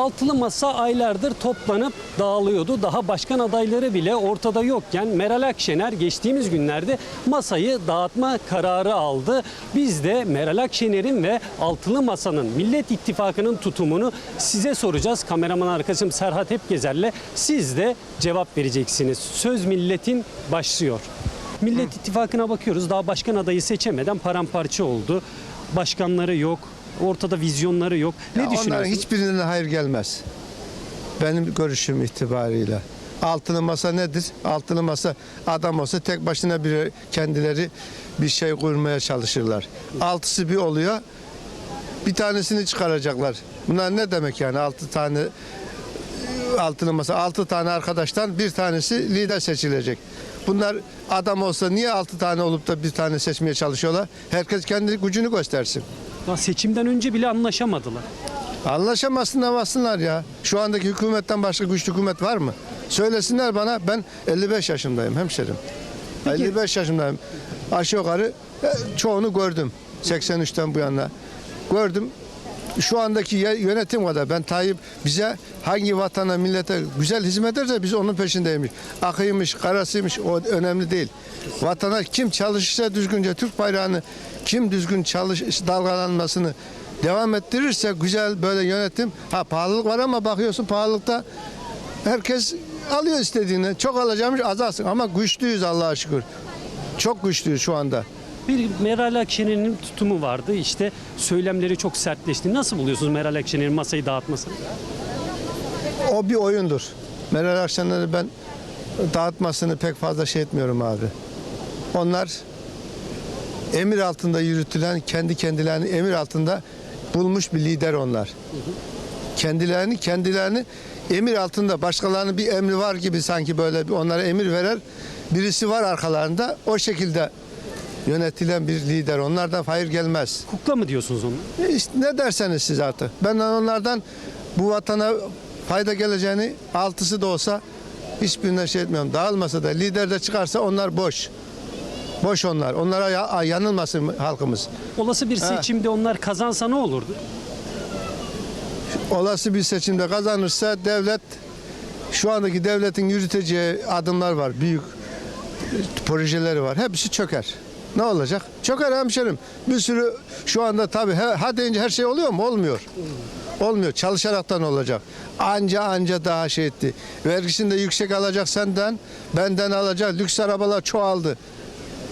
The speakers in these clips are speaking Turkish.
Altılı masa aylardır toplanıp dağılıyordu. Daha başkan adayları bile ortada yokken Meral Akşener geçtiğimiz günlerde masayı dağıtma kararı aldı. Biz de Meral Akşener'in ve Altılı Masa'nın Millet İttifakı'nın tutumunu size soracağız. Kameraman arkadaşım Serhat Hepgezer'le siz de cevap vereceksiniz. Söz milletin başlıyor. Millet İttifakı'na bakıyoruz. Daha başkan adayı seçemeden paramparça oldu. Başkanları yok. Ortada vizyonları yok. Ne Ya Onların düşünüyorsunuz? hiçbirinden hayır gelmez. Benim görüşüm itibariyle. Altılı masa nedir? Altılı masa adam olsa tek başına bir kendileri bir şey kurmaya çalışırlar. Altısı bir oluyor. Bir tanesini çıkaracaklar. Bunlar ne demek yani altı tane altılı masa altı tane arkadaştan bir tanesi lider seçilecek. Bunlar adam olsa niye altı tane olup da bir tane seçmeye çalışıyorlar? Herkes kendi gücünü göstersin. Daha seçimden önce bile anlaşamadılar. Anlaşamazsınlar basınlar ya. Şu andaki hükümetten başka güçlü hükümet var mı? Söylesinler bana ben 55 yaşındayım hemşerim. 55 yaşındayım. Aşağı yukarı e, çoğunu gördüm. 83'ten bu yana. Gördüm. Şu andaki yönetim kadar ben Tayyip bize hangi vatana millete güzel hizmet ederse biz onun peşindeymiş. Akıymış, karasıymış o önemli değil. Vatana kim çalışırsa düzgünce Türk bayrağını kim düzgün çalış dalgalanmasını devam ettirirse güzel böyle yönetim. Ha pahalılık var ama bakıyorsun pahalılıkta herkes alıyor istediğini. Çok alacakmış azalsın ama güçlüyüz Allah'a şükür. Çok güçlüyüz şu anda. Bir Meral Akşener'in tutumu vardı. İşte söylemleri çok sertleşti. Nasıl buluyorsunuz Meral Akşener'in masayı dağıtmasını? O bir oyundur. Meral Akşener'i ben dağıtmasını pek fazla şey etmiyorum abi. Onlar emir altında yürütülen, kendi kendilerini emir altında bulmuş bir lider onlar. Kendilerini kendilerini emir altında başkalarının bir emri var gibi sanki böyle onlara emir veren birisi var arkalarında. O şekilde yönetilen bir lider. Onlardan hayır gelmez. Kukla mı diyorsunuz onu? E işte ne derseniz siz artık. Ben onlardan bu vatana fayda geleceğini altısı da olsa hiçbirine şey etmiyorum. Dağılmasa da lider de çıkarsa onlar boş. Boş onlar. Onlara ya- yanılmasın halkımız. Olası bir seçimde onlar kazansa ne olurdu? Olası bir seçimde kazanırsa devlet şu andaki devletin yürüteceği adımlar var. Büyük projeleri var. Hepsi çöker. Ne olacak? Çöker hemşerim. Bir sürü şu anda tabii he- ha deyince her şey oluyor mu? Olmuyor. Olmuyor. Çalışaraktan olacak. Anca anca daha şey etti. Vergisini de yüksek alacak senden, benden alacak. Lüks arabalar çoğaldı.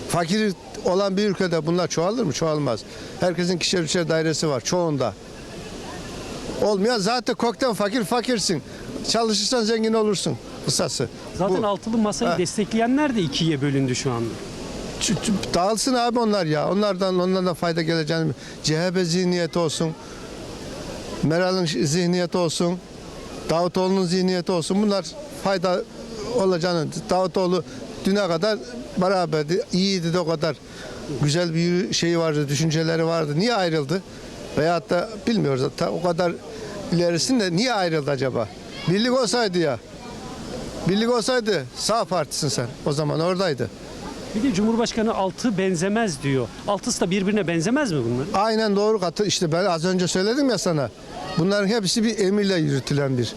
Fakir olan bir ülkede bunlar çoğalır mı? Çoğalmaz. Herkesin kişisel üçer dairesi var çoğunda. Olmayan zaten kokten fakir fakirsin. Çalışırsan zengin olursun. Kısası. Zaten Bu. altılı masayı Ha. destekleyenler de ikiye bölündü şu anda. Ç- ç- Dağılsın abi onlar ya. Onlardan onlardan fayda geleceğini. CHP zihniyeti olsun. Meral'ın ş- zihniyeti olsun. Davutoğlu'nun zihniyeti olsun. Bunlar fayda olacağını. Davutoğlu düne kadar beraberdi. İyiydi de o kadar. Güzel bir şeyi vardı, düşünceleri vardı. Niye ayrıldı? Veyahut da bilmiyoruz. Ta o kadar ilerisinde niye ayrıldı acaba? Birlik olsaydı ya. Birlik olsaydı sağ partisin sen. O zaman oradaydı. Bir de Cumhurbaşkanı altı benzemez diyor. Altısı da birbirine benzemez mi bunlar? Aynen doğru katı. İşte ben az önce söyledim ya sana. Bunların hepsi bir emirle yürütülen bir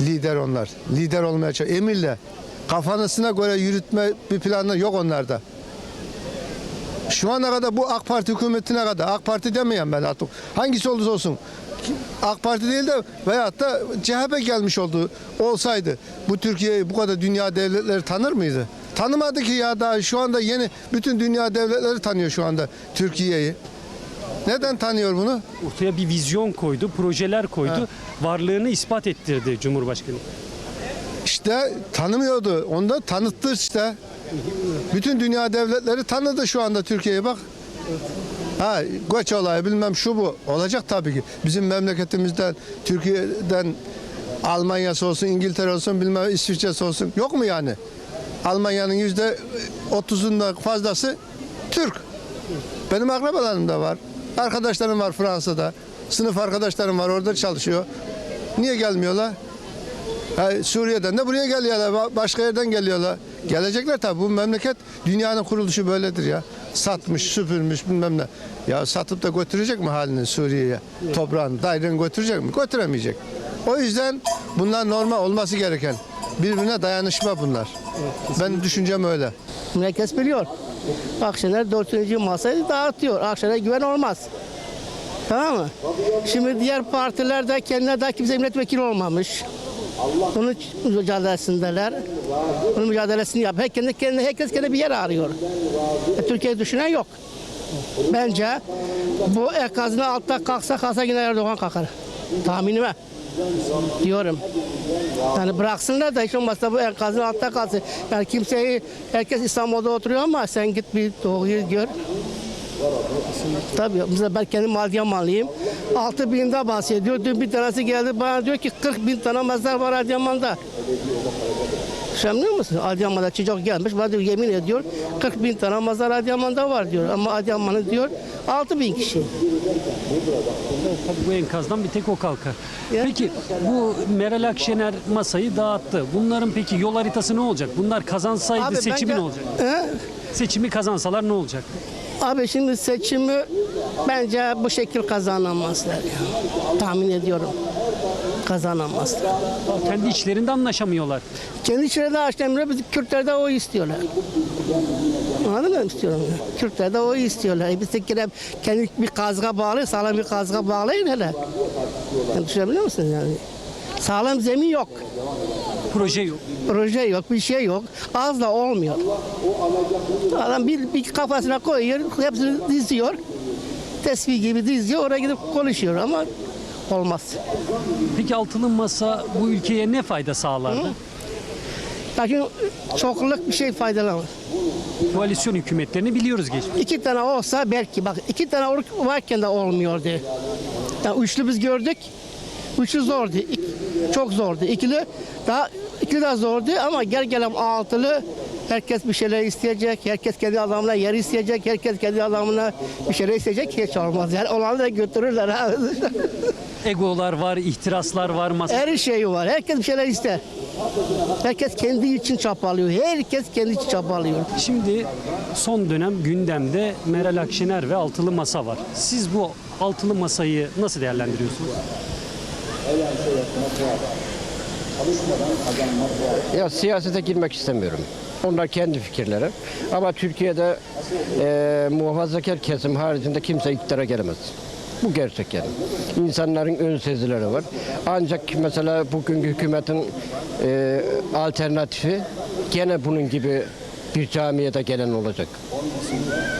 lider onlar. Lider olmaya çalışıyor. Emirle. Kafanısına göre yürütme bir planı yok onlarda. Şu ana kadar bu AK Parti hükümetine kadar AK Parti demeyen ben artık. Hangisi olursa olsun. AK Parti değil de veyahut da CHP gelmiş oldu olsaydı bu Türkiye'yi bu kadar dünya devletleri tanır mıydı? Tanımadı ki ya daha şu anda yeni bütün dünya devletleri tanıyor şu anda Türkiye'yi. Neden tanıyor bunu? Ortaya bir vizyon koydu, projeler koydu. Varlığını ispat ettirdi Cumhurbaşkanı. İşte tanımıyordu. Onu da tanıttı işte. Bütün dünya devletleri tanıdı şu anda Türkiye'yi bak. Ha göç olayı bilmem şu bu. Olacak tabii ki. Bizim memleketimizden, Türkiye'den Almanya'sı olsun, İngiltere olsun, bilmem İsviçre'si olsun. Yok mu yani? Almanya'nın yüzde otuzundan fazlası Türk. Benim akrabalarım da var. Arkadaşlarım var Fransa'da. Sınıf arkadaşlarım var orada çalışıyor. Niye gelmiyorlar? Suriye'den de buraya geliyorlar. ba- Başka yerden geliyorlar. Gelecekler tabii. Bu memleket dünyanın kuruluşu böyledir ya. Satmış, süpürmüş bilmem ne. Ya satıp da götürecek mi halini Suriye'ye? Toprağını, daireni götürecek mi? Götüremeyecek. O yüzden bunlar normal olması gereken. Birbirine dayanışma bunlar. Ben düşüncem öyle. Herkes biliyor. Akşener dördüncü masayı dağıtıyor. Akşener'e güven olmaz. Tamam mı? Şimdi diğer partilerde kendine daha kimse milletvekili olmamış. Bunun mücadelesindeler. Bunun mücadelesini yap. Herkes kendine, herkes kendine bir yer arıyor. E, Türkiye düşünen yok. Bence bu enkazın altta kalksa kalksa yine Erdoğan kalkar. Tahminime. Diyorum. Yani bıraksınlar da hiç olmazsa bu enkazın altta kalsın. Yani kimseyi, herkes İstanbul'da oturuyor ama sen git bir doğuyu gör. Tabii mesela ben kendim Adıyamanlıyım. 6 binde bahsediyor. Dün bir tanesi geldi bana diyor ki 40 bin tane mezar var Adıyaman'da. Sen biliyor musun? Adıyaman'da çocuk gelmiş. Bana diyor yemin ediyor 40 bin tane mezar Adıyaman'da var diyor. Ama Adıyaman'ın diyor 6 bin kişi. Tabii bu enkazdan bir tek o kalkar. Ya. Peki bu Meral Akşener masayı dağıttı. Bunların peki yol haritası ne olacak? Bunlar kazansaydı Abi seçimi bence- ne olacak? He? Seçimi kazansalar ne olacak? Abi şimdi seçimi bence bu şekil kazanamazlar. Tahmin ediyorum. Kazanamazlar. Kendi içlerinde anlaşamıyorlar. Kendi içlerinde açlamıyor. Biz Kürtler de o istiyorlar. Anladın mı istiyorum? Kürtler de o istiyorlar. E biz de kere kendi bir kazga bağlı, sağlam bir kazga bağlayın hele. Yani düşünebiliyor musun yani? Sağlam zemin yok. Proje yok. Proje yok, bir şey yok. Az da olmuyor. Adam bir, bir kafasına koyuyor, hepsini diziyor. Tesbih gibi diziyor, oraya gidip konuşuyor ama olmaz. Peki altılı masa bu ülkeye ne fayda sağlardı? Lakin çokluk bir şey faydalanır. Koalisyon hükümetlerini biliyoruz geçmiş. İki tane olsa belki bak iki tane varken de olmuyordu. Yani üçlü biz gördük. Üçlü zordu. İk- çok zordu. İkili daha ikili daha zordu ama gel gelelim altılı herkes bir şeyler isteyecek. Herkes kendi adamına yer isteyecek. Herkes kendi adamına bir şeyler isteyecek. Hiç olmaz. Yani olanı da götürürler. Egolar var, ihtiraslar var, masa. Her şey var. Herkes bir şeyler ister. Herkes kendi için çapalıyor. Herkes kendi için çapalıyor. Şimdi son dönem gündemde Meral Akşener ve altılı masa var. Siz bu altılı masayı nasıl değerlendiriyorsunuz? Ya siyasete girmek istemiyorum. Onlar kendi fikirleri. Ama Türkiye'de e, muhafazakar kesim haricinde kimse iktidara gelemez. Bu gerçek yani. İnsanların ön sezileri var. Ancak mesela bugünkü hükümetin e, alternatifi gene bunun gibi bir camiye de gelen olacak.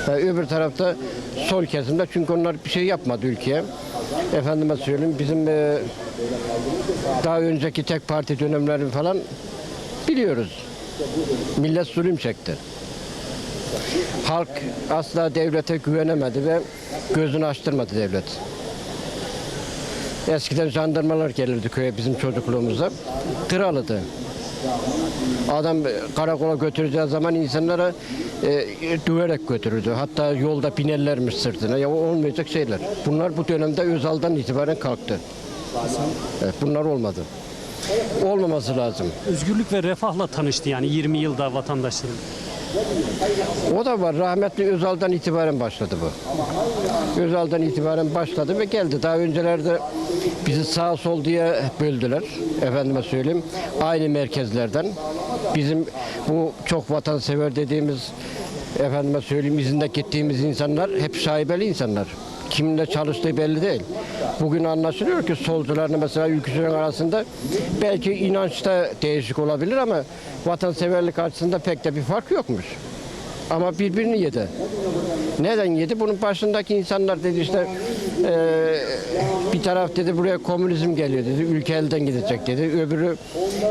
Ha, öbür tarafta sol kesimde çünkü onlar bir şey yapmadı ülkeye. Efendime söyleyeyim bizim e, daha önceki tek parti dönemlerini falan biliyoruz. Millet zulüm çekti. Halk asla devlete güvenemedi ve gözünü açtırmadı devlet. Eskiden jandarmalar gelirdi köye bizim çocukluğumuzda. Kralıdı. Adam karakola götüreceği zaman insanlara e, döverek götürürdü. Hatta yolda binerlermiş sırtına. Ya olmayacak şeyler. Bunlar bu dönemde Özal'dan itibaren kalktı. Evet, bunlar olmadı. Olmaması lazım. Özgürlük ve refahla tanıştı yani 20 yılda vatandaşların. O da var. Rahmetli Özal'dan itibaren başladı bu. Özal'dan itibaren başladı ve geldi. Daha öncelerde bizi sağ sol diye böldüler. Efendime söyleyeyim. Aynı merkezlerden. Bizim bu çok vatansever dediğimiz efendime söyleyeyim izinde gittiğimiz insanlar hep şaibeli insanlar. Kiminle çalıştığı belli değil. Bugün anlaşılıyor ki solcularla mesela ülkücülerin arasında belki inançta değişik olabilir ama vatanseverlik açısından pek de bir fark yokmuş. Ama birbirini yedi. Neden yedi? Bunun başındaki insanlar dedi işte eee, bir taraf dedi buraya komünizm geliyor dedi. Ülke elden gidecek dedi. Öbürü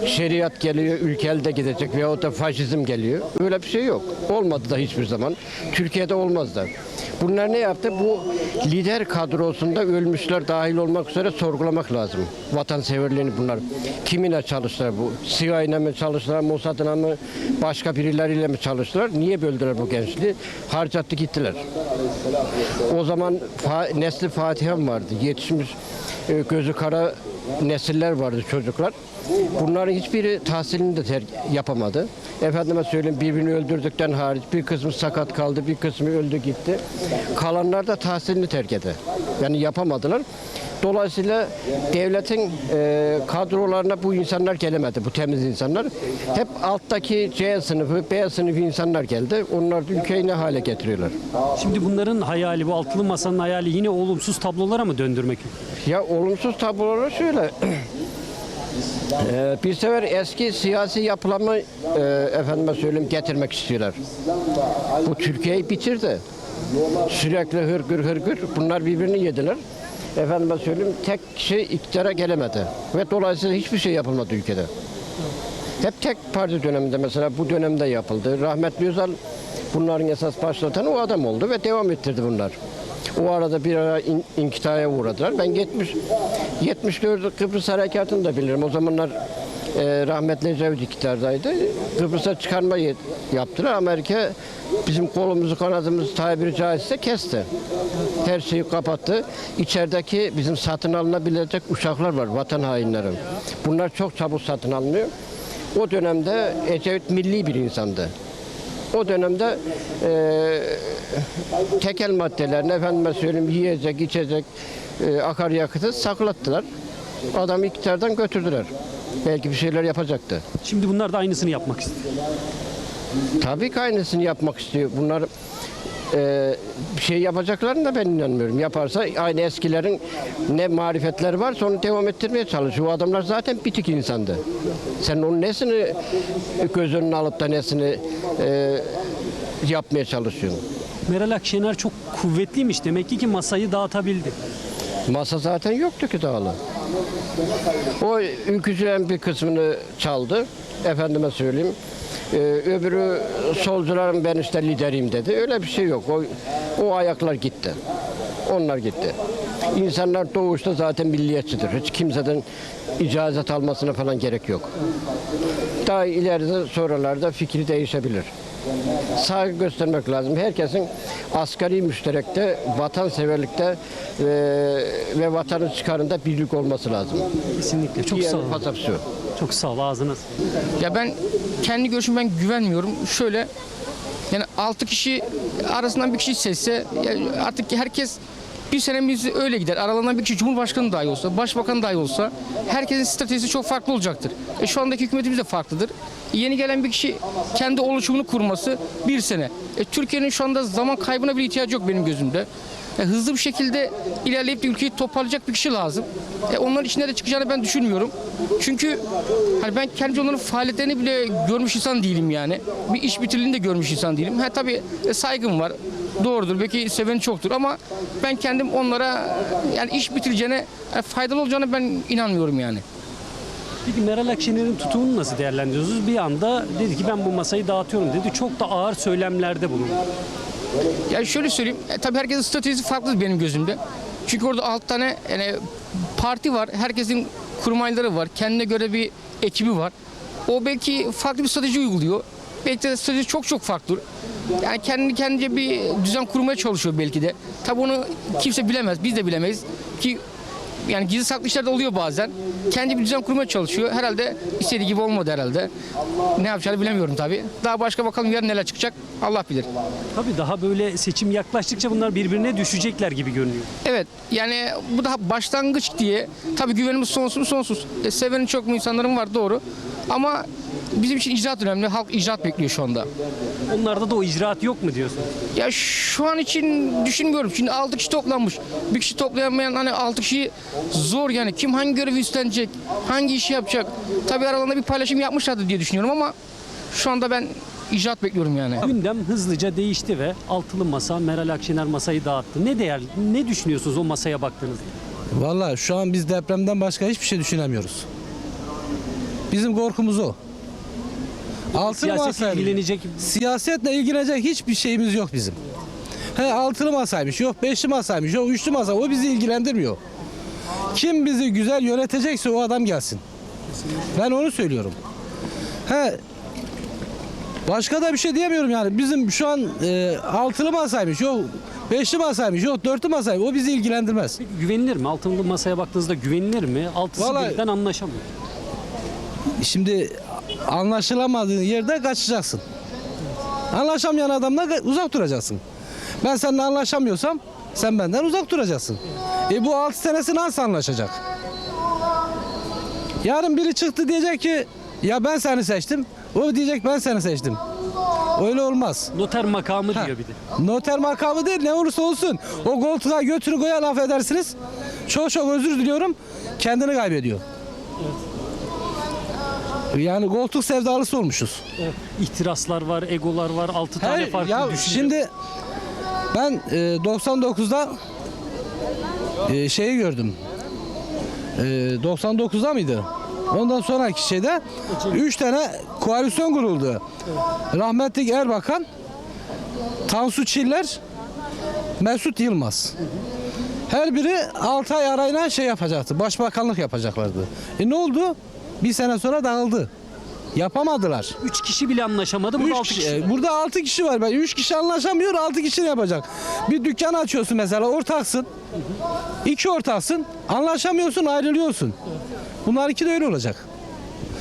şeriat geliyor ülke elde gidecek veyahut da faşizm geliyor. Öyle bir şey yok. Olmadı da hiçbir zaman. Türkiye'de olmaz da. Bunlar ne yaptı? Bu lider kadrosunda ölmüşler dahil olmak üzere sorgulamak lazım. Vatanseverliğini bunlar. Kimine çalıştılar bu? CIA'yla mı çalıştılar, Mossad'ına mı, başka birileriyle mi çalıştılar? Niye böldüler bu gençliği? Harcattı gittiler. O zaman fa- nesli Fatih'em vardı. Yetişmiş e, gözü kara nesiller vardı çocuklar. Bunların hiçbiri tahsilini de ter- yapamadı. Efendime söyleyeyim birbirini öldürdükten hariç bir kısmı sakat kaldı, bir kısmı öldü gitti. Kalanlar da tahsilini terk etti. Yani yapamadılar. Dolayısıyla devletin e, kadrolarına bu insanlar gelemedi, bu temiz insanlar. Hep alttaki C sınıfı, B sınıfı insanlar geldi. Onlar ülkeyi ne hale getiriyorlar? Şimdi bunların hayali, bu altılı masanın hayali yine olumsuz tablolara mı döndürmek? Ya olumsuz tabloları şöyle. Ee, bir sefer eski siyasi yapılanma e, efendime söyleyeyim getirmek istiyorlar. Bu Türkiye'yi bitirdi. Sürekli hırgür hırgür bunlar birbirini yediler. Efendime söyleyeyim tek kişi iktidara gelemedi. Ve dolayısıyla hiçbir şey yapılmadı ülkede. Hep tek parti döneminde mesela bu dönemde yapıldı. Rahmetli Özal bunların esas başlatan o adam oldu ve devam ettirdi bunlar. O arada bir ara in, inkitaya uğradılar. Ben 70 74 Kıbrıs Harekatı'nı da bilirim. O zamanlar e, rahmetli Ecevit iktidardaydı. Kıbrıs'a çıkarma yaptılar. Amerika bizim kolumuzu kanadımızı tabiri caizse kesti. Her şeyi kapattı. İçerideki bizim satın alınabilecek uçaklar var vatan hainleri. Bunlar çok çabuk satın alınıyor. O dönemde Ecevit milli bir insandı. O dönemde e, tekel maddelerini efendime söyleyeyim yiyecek, içecek, e, akaryakıtı saklattılar. Adamı iktidardan götürdüler. Belki bir şeyler yapacaktı. Şimdi bunlar da aynısını yapmak istiyor. Tabii ki aynısını yapmak istiyor. Bunlar e, bir şey yapacaklarına da ben inanmıyorum. Yaparsa aynı eskilerin ne marifetleri varsa onu devam ettirmeye çalışıyor. O adamlar zaten bitik insandı. Sen onun nesini göz önüne alıp da nesini e, yapmaya çalışıyorsun? Meral Akşener çok kuvvetliymiş demek ki ki masayı dağıtabildi. Masa zaten yoktu ki dağılı. O ülkücülerin bir kısmını çaldı. Efendime söyleyeyim. Ee, öbürü solcuların ben işte lideriyim dedi. Öyle bir şey yok. O, o ayaklar gitti. Onlar gitti. İnsanlar doğuşta zaten milliyetçidir. Hiç kimseden icazet almasına falan gerek yok. Daha ileride sonralarda fikri değişebilir. Saygı göstermek lazım. Herkesin asgari müşterekte, vatanseverlikte e, ve vatanın çıkarında birlik olması lazım. Kesinlikle. Çok Diğer sağ ol. pasapsiyon. Çok sağ ol. Ağzına sağlık. Ya ben kendi görüşüm ben güvenmiyorum. Şöyle yani 6 kişi arasından bir kişi seçse artık herkes bir senemiz öyle gider. Aralarından bir kişi Cumhurbaşkanı dahi olsa, Başbakan dahi olsa herkesin stratejisi çok farklı olacaktır. E şu andaki hükümetimiz de farklıdır. Yeni gelen bir kişi kendi oluşumunu kurması bir sene. E Türkiye'nin şu anda zaman kaybına bir ihtiyacı yok benim gözümde. E hızlı bir şekilde ilerleyip de ülkeyi toparlayacak bir kişi lazım. E onların içinde de çıkacağını ben düşünmüyorum. Çünkü hani ben kendi onların faaliyetlerini bile görmüş insan değilim yani. Bir iş bitirliğini de görmüş insan değilim. Ha tabii e, saygım var. Doğrudur. Belki seveni çoktur ama ben kendim onlara yani iş bitireceğine yani faydalı olacağına ben inanmıyorum yani. Peki Meral Akşener'in tutumunu nasıl değerlendiriyorsunuz? Bir anda dedi ki ben bu masayı dağıtıyorum dedi. Çok da ağır söylemlerde bulundu. Ya şöyle söyleyeyim. E, tabii herkesin stratejisi farklı benim gözümde. Çünkü orada alt tane yani parti var. Herkesin kurmayları var. Kendine göre bir ekibi var. O belki farklı bir strateji uyguluyor. Belki de strateji çok çok farklı. Yani kendi kendince bir düzen kurmaya çalışıyor belki de. Tabii onu kimse bilemez. Biz de bilemeyiz. Ki yani gizli saklı işler de oluyor bazen. Kendi bir düzen kurmaya çalışıyor. Herhalde istediği gibi olmadı herhalde. Ne yapacağını bilemiyorum tabii. Daha başka bakalım yarın neler çıkacak. Allah bilir. Tabii daha böyle seçim yaklaştıkça bunlar birbirine düşecekler gibi görünüyor. Evet yani bu daha başlangıç diye tabii güvenimiz sonsuz sonsuz. E, sevenin çok mu insanların var doğru. Ama bizim için icraat önemli. Halk icraat bekliyor şu anda. Onlarda da o icraat yok mu diyorsun? Ya şu an için düşünmüyorum. Şimdi 6 kişi toplanmış. Bir kişi toplayamayan hani 6 kişi zor yani. Kim hangi görevi üstlenecek? Hangi işi yapacak? Tabii aralarında bir paylaşım yapmışlardı diye düşünüyorum ama şu anda ben icraat bekliyorum yani. Gündem hızlıca değişti ve altılı masa Meral Akşener masayı dağıttı. Ne değer ne düşünüyorsunuz o masaya baktığınızda? Vallahi şu an biz depremden başka hiçbir şey düşünemiyoruz. Bizim korkumuz o. Altılı Siyasetle masayla ilgilenecek siyasetle ilgilenecek hiçbir şeyimiz yok bizim. He altılı masaymış, yok beşli masaymış, yok üçlü masa o bizi ilgilendirmiyor. Kim bizi güzel yönetecekse o adam gelsin. Ben onu söylüyorum. He Başka da bir şey diyemiyorum yani. Bizim şu an e, altılı masaymış, yok beşli masaymış, yok dörtlü masaymış. O bizi ilgilendirmez. Peki güvenilir mi? Altılı masaya baktığınızda güvenilir mi? Altısı Vallahi- birden anlaşamıyor. Şimdi anlaşılamadığın yerde kaçacaksın. Anlaşamayan adamla uzak duracaksın. Ben seninle anlaşamıyorsam sen benden uzak duracaksın. E bu 6 senesi nasıl anlaşacak? Yarın biri çıktı diyecek ki ya ben seni seçtim. O diyecek ben seni seçtim. Öyle olmaz. Noter makamı diyor bir de. Noter makamı değil ne olursa olsun. O koltuğa götünü koyan affedersiniz. Çok çok özür diliyorum. Kendini kaybediyor. Yani koltuk sevdalısı olmuşuz. Evet. İhtiraslar var, egolar var, 6 tane Her, farklı ya düşünce. şimdi ben e, 99'da e, şeyi gördüm. E, 99'da mıydı? Ondan sonraki şeyde 3 tane koalisyon kuruldu. Rahmetli Erbakan, Tansu Çiller, Mesut Yılmaz. Her biri 6 ay arayla şey yapacaktı. Başbakanlık yapacaklardı. E ne oldu? Bir sene sonra dağıldı. Yapamadılar. 3 kişi bile anlaşamadı. Burada Üç 6 kişi- kişi. burada 6 kişi var. Ben 3 kişi anlaşamıyor, 6 kişi ne yapacak? Bir dükkan açıyorsun mesela, ortaksın. İki ortaksın, anlaşamıyorsun, ayrılıyorsun. Bunlar iki de öyle olacak.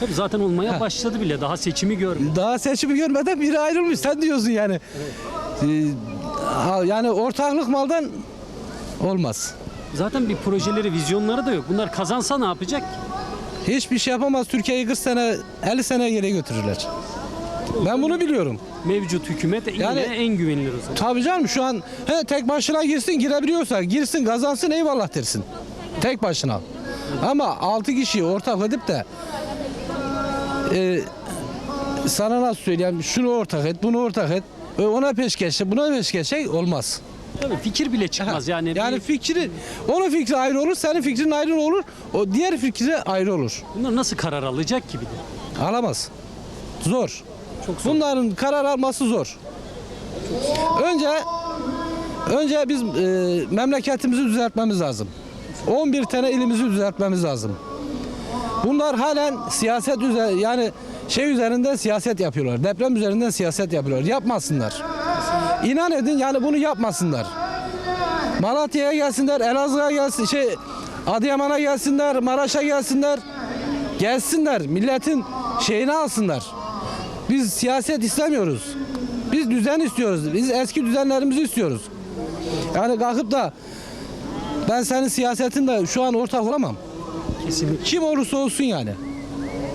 Tabii zaten olmaya başladı bile. Daha seçimi görmedi. Daha seçimi görmeden biri ayrılmış. Sen diyorsun yani. Ee, yani ortaklık maldan olmaz. Zaten bir projeleri, vizyonları da yok. Bunlar kazansa ne yapacak? ki? Hiçbir şey yapamaz. Türkiye'yi 40 sene, 50 sene geri götürürler. Ben bunu biliyorum. Mevcut hükümet yine Yani- en güvenilir o zaman. Tabii canım şu an he, tek başına girsin girebiliyorsa girsin kazansın eyvallah dersin. Tek başına. Ama 6 kişiyi ortak edip de e, sana nasıl söyleyeyim şunu ortak et bunu ortak et e, ona peşkeş buna peşkeş olmaz. Tabii fikir bile çıkmaz yani. Yani fikri onun fikri ayrı olur senin fikrin ayrı olur o diğer fikri ayrı olur. bunlar nasıl karar alacak ki bir de? Alamaz. Zor. Çok zor. Bunların karar alması zor. Önce önce biz e, memleketimizi düzeltmemiz lazım. 11 tane ilimizi düzeltmemiz lazım. Bunlar halen siyaset üzeri yani şey üzerinden siyaset yapıyorlar. Deprem üzerinden siyaset yapıyorlar. Yapmasınlar. İnan edin yani bunu yapmasınlar. Malatya'ya gelsinler, Elazığ'a gelsin, şey Adıyaman'a gelsinler, Maraş'a gelsinler. Gelsinler, milletin şeyini alsınlar. Biz siyaset istemiyoruz. Biz düzen istiyoruz. Biz eski düzenlerimizi istiyoruz. Yani kalkıp da ben senin siyasetinde şu an ortak olamam. Kesinlikle. Kim olursa olsun yani.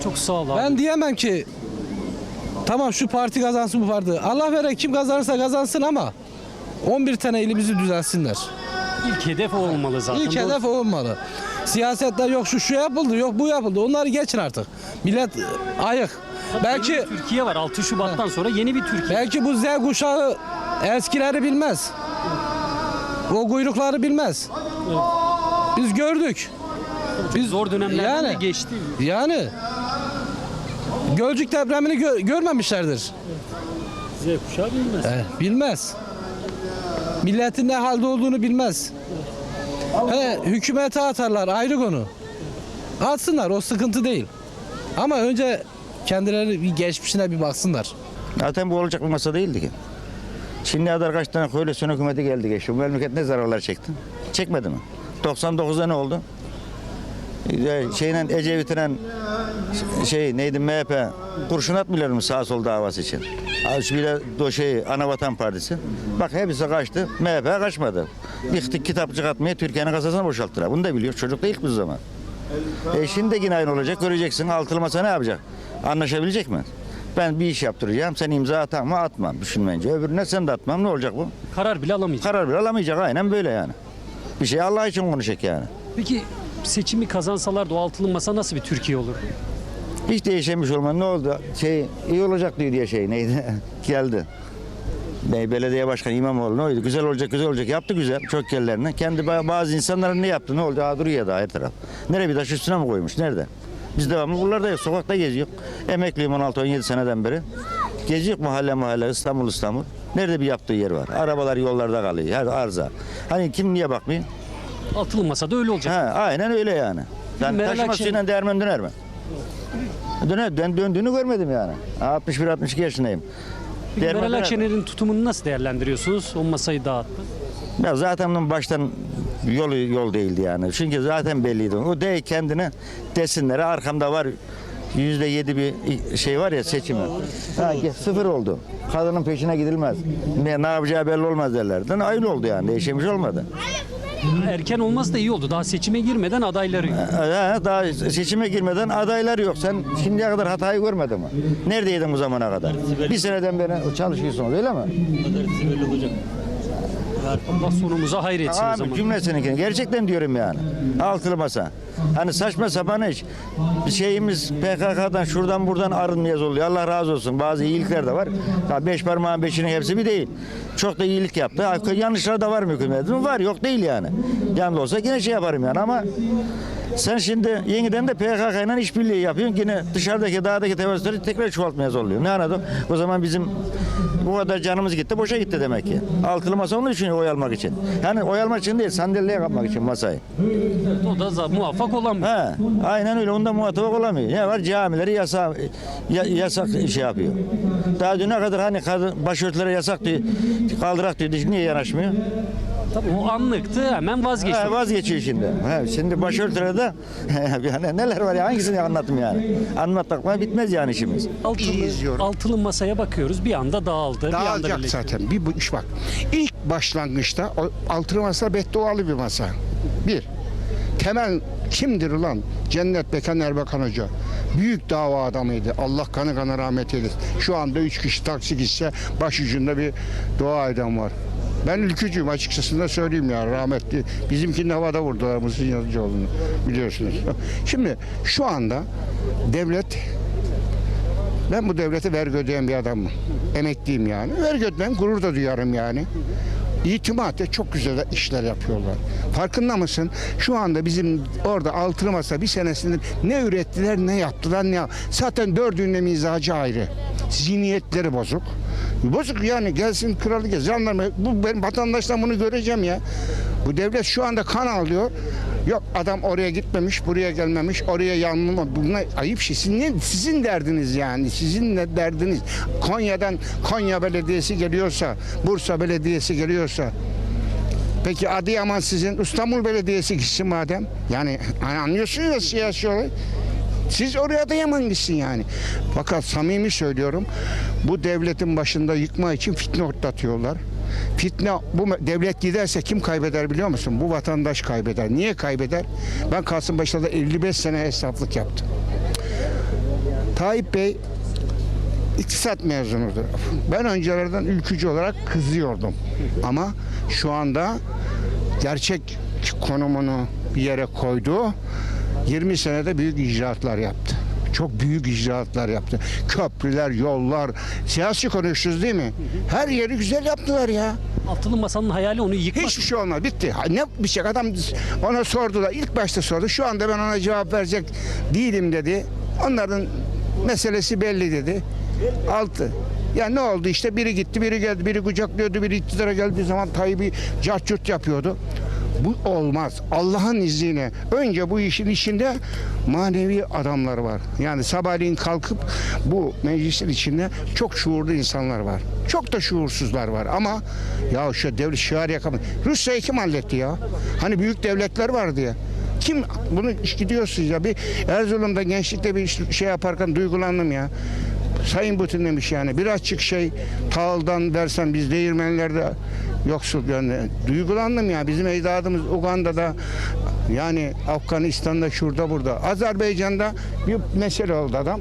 Çok sağ ol abi. Ben diyemem ki tamam şu parti kazansın bu parti. Allah vere kim kazanırsa kazansın ama 11 tane ilimizi düzelsinler. İlk hedef o olmalı zaten. İlk hedef o olmalı. Siyasetler yok şu şu yapıldı yok bu yapıldı. Onları geçin artık. Millet ayık. Belki Yeni bir Türkiye var. 6 Şubat'tan sonra yeni bir Türkiye. belki bu Z kuşağı eskileri bilmez. O kuyrukları bilmez. Biz gördük. Biz Zor dönemlerden yani, de geçti. Yani Gölcük depremini gö- görmemişlerdir. Z kuşağı bilmez. Eh, bilmez. Milletin ne halde olduğunu bilmez. He, hükümete atarlar ayrı konu. Atsınlar o sıkıntı değil. Ama önce kendileri bir geçmişine bir baksınlar. Zaten bu olacak bir masa değildi ki. Şimdiye kadar kaç tane koalisyon hükümeti geldi geçti. Bu memleket ne zararlar çekti? Çekmedi mi? 99'da ne oldu? Ee, Şeyle Ecevit'in şey neydi MHP kurşun atmıyorlar mı sağ sol davası için? De do şey Anavatan Partisi. Bak hepsi kaçtı. MHP kaçmadı. Yıktık kitapçık atmaya Türkiye'nin kasasını boşalttılar. Bunu da biliyor. Çocuk değil bu zaman. E şimdi de yine aynı olacak. Göreceksin altılı masa ne yapacak? Anlaşabilecek mi? Ben bir iş yaptıracağım. Sen imza atar mı? Atmam düşünmence. Öbürüne sen de atmam. Ne olacak bu? Karar bile alamayacak. Karar bile alamayacak. Aynen böyle yani. Bir şey Allah için konuşacak yani. Peki seçimi kazansalar o altılı masa nasıl bir Türkiye olur? Hiç değişemiş olmadı. Ne oldu? Şey iyi olacak diyor diye şey neydi? Geldi. Bey belediye başkanı İmamoğlu ne oldu? Güzel olacak, güzel olacak. Yaptı güzel çok yerlerini. Kendi ba- bazı insanların ne yaptı? Ne oldu? Aa, duruyor da her taraf. Nereye bir taş üstüne mi koymuş? Nerede? Biz devamlı buralardayız. Sokakta geziyor. Emekliyim 16-17 seneden beri. Geziyor mahalle mahalle İstanbul İstanbul. Nerede bir yaptığı yer var? Arabalar yollarda kalıyor. Her arıza. Hani kim niye bakmıyor? Altılı masada öyle olacak. Ha, aynen öyle yani. Yani Meral taşıma suyuyla değirmen döner mi? Döner, dön, döndüğünü görmedim yani. 61-62 yaşındayım. Değirmen Meral? Akşener'in tutumunu nasıl değerlendiriyorsunuz? O masayı dağıttı. Ya zaten bunun baştan yolu yol değildi yani. Çünkü zaten belliydi. O de kendine desinlere arkamda var yüzde yedi bir şey var ya seçimi. Ha, sıfır oldu. Kadının peşine gidilmez. Ne, ne yapacağı belli olmaz derlerdi. Aynı oldu yani. Değişmiş olmadı. Erken olması da iyi oldu. Daha seçime girmeden adayları yok. Ha, daha seçime girmeden adaylar yok. Sen şimdiye kadar hatayı görmedin mi? Neredeydin bu zamana kadar? Bir seneden beri çalışıyorsunuz öyle mi? Allah sonumuza hayretsin o Abi zaman. cümlesininkini gerçekten diyorum yani. Altılı masa. Hani saçma sapan iş. Şeyimiz PKK'dan şuradan buradan arınmayız oluyor. Allah razı olsun. Bazı iyilikler de var. Ha, beş parmağın beşinin hepsi bir değil. Çok da iyilik yaptı. Ha, Yanlışları da var mı hükümetin? Var yok değil yani. Yanında olsa yine şey yaparım yani ama sen şimdi yeniden de PKK ile işbirliği yapıyorsun. Yine dışarıdaki dağdaki teröristleri tekrar çoğaltmaya zorluyor. Ne anladım? O zaman bizim bu kadar canımız gitti, boşa gitti demek ki. Altılı masa onun için oy almak için. Yani oy almak için değil, sandalyeye kapmak için masayı. O da za- muvaffak olan bir. He, aynen öyle. Onda muhatap olamıyor. Ne var? Camileri yasa, ya- yasak şey yapıyor. Daha düne kadar hani kadın başörtülere yasak diyor, kaldırak diyor. Niye yanaşmıyor? Tabii o anlıktı hemen vazgeçti. He, vazgeçiyor şimdi. He, şimdi başörtülere de yani neler var ya hangisini anlatayım yani. Anlatmakla bitmez yani işimiz. Altılı, altılı masaya bakıyoruz bir anda dağıldı. bir anda Dağılacak zaten. Bir bu iş bak. İlk başlangıçta o altılı masa beddualı bir masa. Bir. Temel kimdir ulan? Cennet Bekan Erbakan Hoca. Büyük dava adamıydı. Allah kanı kanı rahmet eylesin. Şu anda üç kişi taksi gitse başucunda bir dua eden var. Ben ülkücüyüm açıkçası da söyleyeyim ya rahmetli. Bizimkinin havada vurdular Muhsin Yazıcıoğlu'nu biliyorsunuz. Şimdi şu anda devlet ben bu devlete vergi ödeyen bir adamım. Emekliyim yani. Vergi ödemem gurur da duyarım yani. İtimat et, çok güzel işler yapıyorlar. Farkında mısın? Şu anda bizim orada altılı masa bir senesinde ne ürettiler ne yaptılar ne yap- Zaten dördünün mizacı ayrı. Zihniyetleri bozuk. Bozuk yani gelsin kralı gez. Jandarma bu ben vatandaştan bunu göreceğim ya. Bu devlet şu anda kan alıyor. Yok adam oraya gitmemiş, buraya gelmemiş, oraya yanmama. Bunlar ayıp şey. Sizin, ne- sizin derdiniz yani. Sizin ne derdiniz? Konya'dan Konya Belediyesi geliyorsa, Bursa Belediyesi geliyorsa, Peki Adıyaman sizin İstanbul Belediyesi gitsin madem. Yani hani anlıyorsunuz ya siyasi olay. Siz oraya Adıyaman gitsin yani. Fakat samimi söylüyorum bu devletin başında yıkma için fitne ortlatıyorlar. Fitne bu devlet giderse kim kaybeder biliyor musun? Bu vatandaş kaybeder. Niye kaybeder? Ben Kasımpaşa'da 55 sene hesaplık yaptım. Tayyip Bey iktisat mezunudur. Ben öncelerden ülkücü olarak kızıyordum. Ama şu anda gerçek konumunu bir yere koydu. 20 senede büyük icraatlar yaptı. Çok büyük icraatlar yaptı. Köprüler, yollar. Siyasi konuşuyoruz değil mi? Her yeri güzel yaptılar ya. Altılı masanın hayali onu yıkmak. Hiçbir şey olmadı. Bitti. Ne bir şey adam ona sordular. İlk başta sordu. Şu anda ben ona cevap verecek değilim dedi. Onların meselesi belli dedi. Altı. Ya ne oldu işte biri gitti biri geldi biri kucaklıyordu biri iktidara geldiği zaman Tayyip'i carçurt yapıyordu. Bu olmaz. Allah'ın izniyle önce bu işin içinde manevi adamlar var. Yani sabahleyin kalkıp bu meclisin içinde çok şuurlu insanlar var. Çok da şuursuzlar var ama ya şu devlet şiar yakamaz. Rusya'yı kim halletti ya? Hani büyük devletler vardı ya. Kim bunu gidiyorsunuz ya bir Erzurum'da gençlikte bir şey yaparken duygulandım ya. Sayın Putin demiş yani birazcık şey tağıldan versen biz değirmenlerde yoksul yani duygulandım ya bizim ecdadımız Uganda'da yani Afganistan'da şurada burada Azerbaycan'da bir mesele oldu adam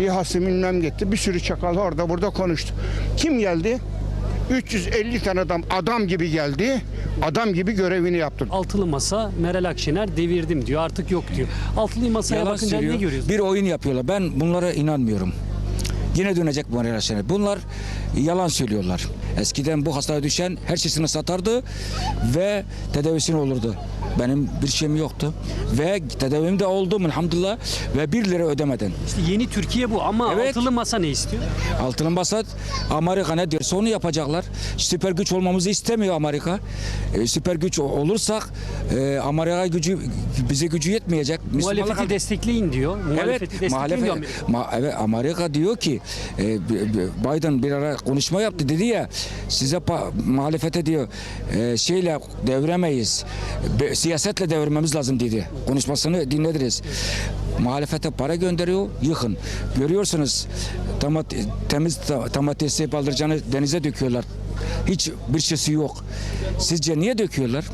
İHA'sı bilmem gitti bir sürü çakal orada burada konuştu kim geldi 350 tane adam adam gibi geldi adam gibi görevini yaptı Altılı masa Meral Akşener devirdim diyor artık yok diyor. Altılı masaya Yalan bakınca söylüyor. ne görüyorsun? Bir oyun yapıyorlar. Ben bunlara inanmıyorum. Yine dönecek bu Meral Akşener. Bunlar yalan söylüyorlar. Eskiden bu hastaya düşen her şeysini satardı ve tedavisini olurdu. Benim bir şeyim yoktu. Ve tedavim de oldum elhamdülillah ve bir lira ödemeden. İşte yeni Türkiye bu ama Evet. altılı masa ne istiyor? Altılı basat Amerika ne diyorsa onu yapacaklar. Süper güç olmamızı istemiyor Amerika. E, süper güç o- olursak e, Amerika gücü bize gücü yetmeyecek. Müslümanlık Muhalefeti destekleyin diyor. Muhalefeti Evet, destekleyin muhalefet, diyor Amerika. ma- evet, Amerika diyor ki e, B- B- Biden bir ara konuşma yaptı dedi ya size pa- muhalefete diyor e, şeyle deviremeyiz. Be- siyasetle devirmemiz lazım dedi. Konuşmasını dinlediniz. Muhalefete para gönderiyor, yıkın. Görüyorsunuz tamat, temiz ta- domatesi baldırcanı denize döküyorlar. Hiç bir şeysi yok. Sizce niye döküyorlar?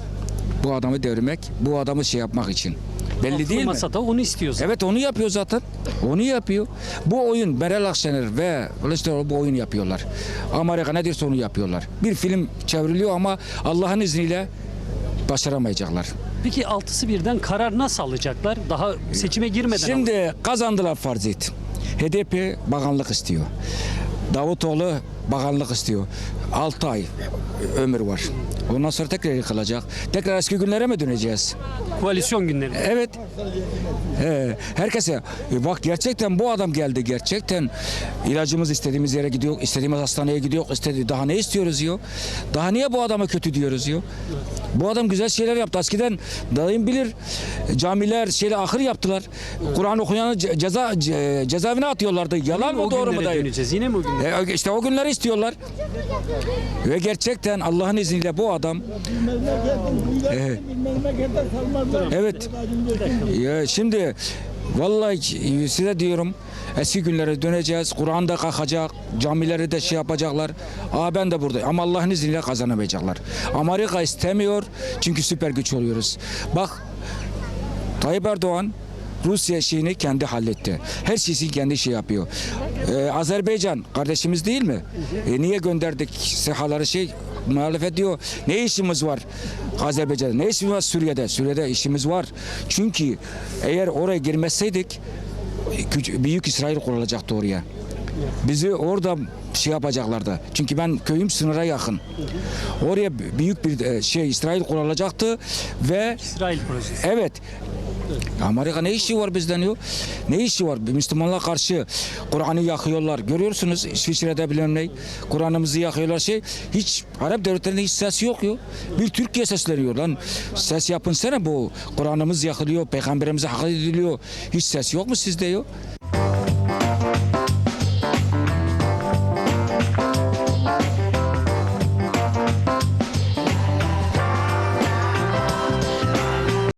Bu adamı devirmek, bu adamı şey yapmak için. Belli Altılı değil mi? Masada onu istiyoruz. Evet onu yapıyor zaten. Onu yapıyor. Bu oyun Meral Akşener ve Kılıçdaroğlu bu oyun yapıyorlar. Amerika ne diyorsa onu yapıyorlar. Bir film çevriliyor ama Allah'ın izniyle başaramayacaklar. Peki altısı birden karar nasıl alacaklar? Daha seçime girmeden Şimdi kazandılar farz et. HDP bakanlık istiyor. Davutoğlu bakanlık istiyor. 6 ay ömür var. Ondan sonra tekrar yıkılacak. Tekrar eski günlere mi döneceğiz? koalisyon günleri. Evet. Ee, herkese e, bak gerçekten bu adam geldi gerçekten ilacımız istediğimiz yere gidiyor istediğimiz hastaneye gidiyor istedi daha ne istiyoruz diyor daha niye bu adama kötü diyoruz diyor bu adam güzel şeyler yaptı eskiden dayım bilir camiler şeyle ahır yaptılar Kur'an okuyanı ce- ceza ce- cezaevine atıyorlardı yalan mı doğru mu dayı. Yine mi o günlere? e, işte o günleri istiyorlar. Ve gerçekten Allah'ın izniyle bu adam e, Evet. Ya şimdi vallahi size diyorum eski günlere döneceğiz. Kur'an da kalkacak. Camileri de şey yapacaklar. Aa ben de buradayım. Ama Allah'ın izniyle kazanamayacaklar. Amerika istemiyor. Çünkü süper güç oluyoruz. Bak Tayyip Erdoğan Rusya şeyini kendi halletti. Her şeysi kendi şey yapıyor. Ee, Azerbaycan kardeşimiz değil mi? E, niye gönderdik sahaları şey muhalefet diyor. Ne işimiz var Azerbaycan'da? Ne işimiz var Suriye'de? Suriye'de işimiz var. Çünkü eğer oraya girmeseydik büyük İsrail kurulacaktı oraya. Bizi orada şey yapacaklardı. Çünkü ben köyüm sınıra yakın. Oraya büyük bir e, şey İsrail kurulacaktı ve İsrail projesi. Evet. Amerika ne işi var bizden yok? Ne işi var? Müslümanlara karşı Kur'an'ı yakıyorlar. Görüyorsunuz İsviçre'de bilmem ne. Kur'an'ımızı yakıyorlar şey. Hiç Arap devletlerinde hiç ses yok yok. Bir Türkiye sesleniyor lan. Ses yapın sana bu. Kur'an'ımız yakılıyor. Peygamberimize hak ediliyor. Hiç ses yok mu sizde yok?